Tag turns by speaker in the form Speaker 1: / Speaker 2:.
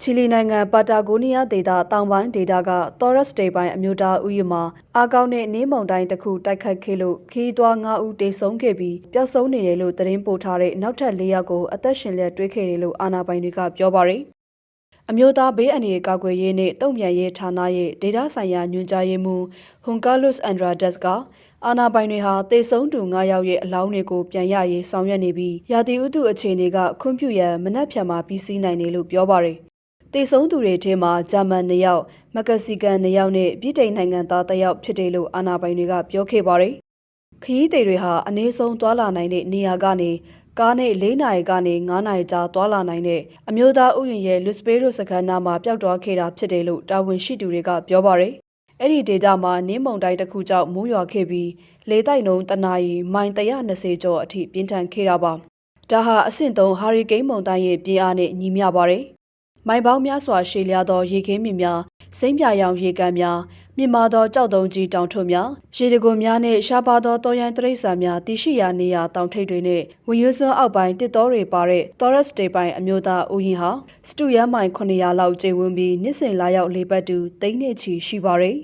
Speaker 1: ချီလီနိုင်ငံပါတာဂိုနီးယားဒေသတောင်ပိုင်းဒေသကတောရက်စတေပိုင်းအမျိုးသားဥယျာဉ်မှာအားကောင်းတဲ့နေမုန်တိုင်းတစ်ခုတိုက်ခတ်ခဲ့လို့ခီးသွွား9ဦးတေဆုံးခဲ့ပြီးပျောက်ဆုံးနေတယ်လို့သတင်းပို့ထားတဲ့နောက်ထပ်၄ယောက်ကိုအသက်ရှင်လက်တွေ့ခဲ့တယ်လို့အာဏာပိုင်တွေကပြောပါရယ်အမျိုးသားဘေးအန္တရာယ်ကာကွယ်ရေးနဲ့တုံ့ပြန်ရေးဌာနရဲ့ဒေတာဆိုင်ရာညွှန်ကြားရေးမှူးဟွန်ကာလုစ်အန်ဒရာဒက်စ်ကအာနာပိုင်တွေဟာတေဆုံးသူ9ယောက်ရဲ့အလောင်းတွေကိုပြန်ရရေးဆောင်ရွက်နေပြီးရာသီဥတုအခြေအနေကခွင့်ပြုရန်မနှက်ဖြန်မှာပြီးစီးနိုင်တယ်လို့ပြောပါရယ် တေဆုံးသူတွေထဲမှာဂျာမန်2ယောက်မက္ကဆီကန်2ယောက်နဲ့ပြည်ထိုင်နိုင်ငံသား1ယောက်ဖြစ်တယ်လို့အာနာပိုင်တွေကပြောခဲ့ပါရယ်ခရီးသည်တွေဟာအနည်းဆုံးသွာလာနိုင်တဲ့နေရာကနေကားနဲ့၄နာရီကနေ9နာရီကြာသွာလာနိုင်တဲ့အမျိုးသားဥယျာဉ်ရဲ့လူစပေးရိုစကန်နာမှာပျောက်သွားခဲ့တာဖြစ်တယ်လို့တာဝန်ရှိသူတွေကပြောပါရယ်အဲ့ဒီဒေတာမှာနင်းမုန်တိုင်းတစ်ခုကြောင့်မိုးရွာခဲ့ပြီးလေတိုက်နှုန်းတနာရီမိုင်120ကျော်အထိပြင်းထန်ခဲ့တာပါဒါဟာအဆင့်3ဟာရီကိန်းမုန်တိုင်းရဲ့ပြင်းအားနဲ့ညီမျှပါတယ် မိုင်ပေါင်းများစွာရှည်လျားသောရေခင်းမြစ်များစိမ့်ပြရောင်ရေကန်များမြင့်မာသောကြောက်တုံးကြီးတောင်ထုများရေတကွန်များနှင့်ရှားပါသောတောရိုင်းတရိษံများတည်ရှိရာနေရာတောင်ထိပ်တွေနှင့်ဝင်းရွစွန်းအောက်ပိုင်းတစ်တော်တွေပါတဲ့ Torres တေပိုင်းအမျိုးသားဦးရင်ဟာစတူယမ်းမိုင်900လောက်ကျိဝန်းပြီးနှစ်စဉ်လာရောက်လေပတ်သူတိမ့်နေချီရှိပါရယ်